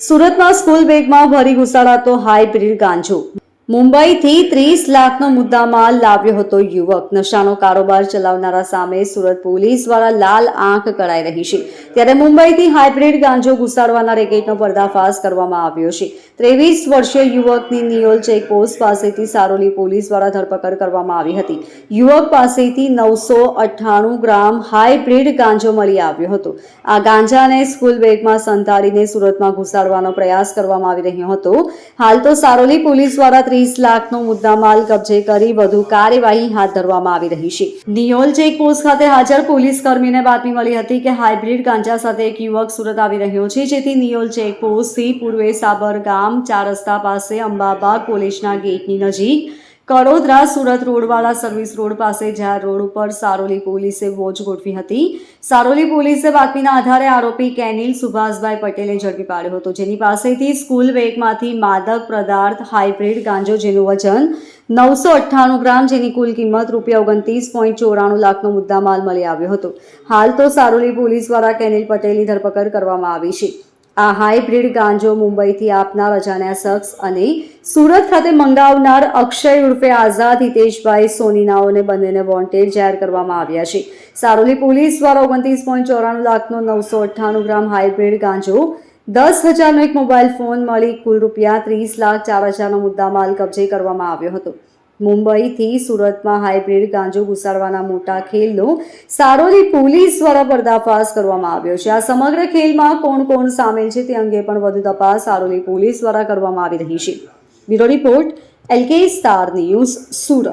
સુરતમાં સ્કૂલ બેગમાં ભરી ઘુસાડાતો હાઇબ્રિડ ગાંજો. મુંબઈથી ત્રીસ લાખનો મુદ્દામાલ લાવ્યો હતો યુવક. નશાનો કારોબાર ચલાવનારા સામે સુરત પોલીસ દ્વારા લાલ આંખ કળાઈ રહી છે. ત્યારે મુંબઈથી હાઇબ્રિડ ગાંજો ઘુસાડવાના રેકેટનો પર્દાફાશ કરવામાં આવ્યો છે. ત્રેવીસ વર્ષીય યુવકની નિયોલ ચેકપોસ્ટ પાસેથી સારોલી પોલીસ દ્વારા ધરપકડ કરવામાં આવી હતી. યુવક પાસેથી નવસો અઠ્ઠાણું ગ્રામ હાઇબ્રિડ ગાંજો મળી આવ્યો હતો. આ ગાંજાને સ્કૂલ બેગમાં સંતાડીને સુરતમાં ઘુસાડવાનો પ્રયાસ કરવામાં આવી રહ્યો હતો. હાલ તો સારોલી પોલીસ દ્વારા ત્રીસ લાખનો મુદ્દામાલ કબજે કરી વધુ કાર્યવાહી હાથ ધરવામાં આવી રહી છે. નિયોલ ચેકપોસ્ટ ખાતે હાજર પોલીસ કર્મીને બાતમી મળી હતી કે હાઇબ્રિડ ગાંજા સાથે એક યુવક સુરત આવી રહ્યો છે, જેથી નિયોલ ચેકપોસ્ટથી પૂર્વે સાબર ગામ ચાર રસ્તા પાસે અંબાબાગ કોલેજના ગેટની નજીક કડોદરા સુરત રોડવાળા સર્વિસ રોડ પાસે જ્યાં રોડ ઉપર સારોલી પોલીસે વોચ ગોઠવી હતી. સારોલી પોલીસે બાતમીના આધારે આરોપી કેનિલ સુભાષભાઈ પટેલે ઝડપી પાડ્યો હતો. જેની પાસેથી સ્કૂલ બેગમાંથી માદક પદાર્થ, હાઇબ્રિડ ગાંજો જેનું વજન નવસો અઠ્ઠાણું ગ્રામ જેની કુલ કિંમત રૂપિયા ઓગણત્રીસ પોઈન્ટ ચોરાણું લાખનો મુદ્દામાલ મળી આવ્યો હતો. હાલ તો સારોલી પોલીસ દ્વારા કેનિલ પટેલની ધરપકડ કરવામાં આવી છે. આ હાઇબ્રિડ ગાંજો મુંબઈથી આપનાર અજાણ્યા શખ્સ અને સુરત ખાતે મંગાવનાર અક્ષય ઉર્ફે આઝાદ હિતેશભાઈ સોનીનાઓને બંનેને વોન્ટેડ જાહેર કરવામાં આવ્યા છે. સારોલી પોલીસ દ્વારા ઓગણત્રીસ પોઈન્ટ ચોરાણું લાખનો નવસો અઠ્ઠાણું ગ્રામ હાઇબ્રિડ ગાંજો, દસ હજારનો એક મોબાઈલ ફોન મળી કુલ રૂપિયા ત્રીસ લાખ ચાર હજારનો મુદ્દામાલ કબજે કરવામાં આવ્યો હતો. મુંબઈથી સુરતમાં હાઇબ્રિડ ગાંજો ઘુસાડવાના મોટા ખેલનો સારોલી પોલીસ દ્વારા પર્દાફાશ કરવામાં આવ્યો છે. આ સમગ્ર ખેલમાં કોણ કોણ સામેલ છે તે અંગે પણ વધુ તપાસ સારોલી પોલીસ દ્વારા કરવામાં આવી રહી છે. Bureau report LK star news Surat.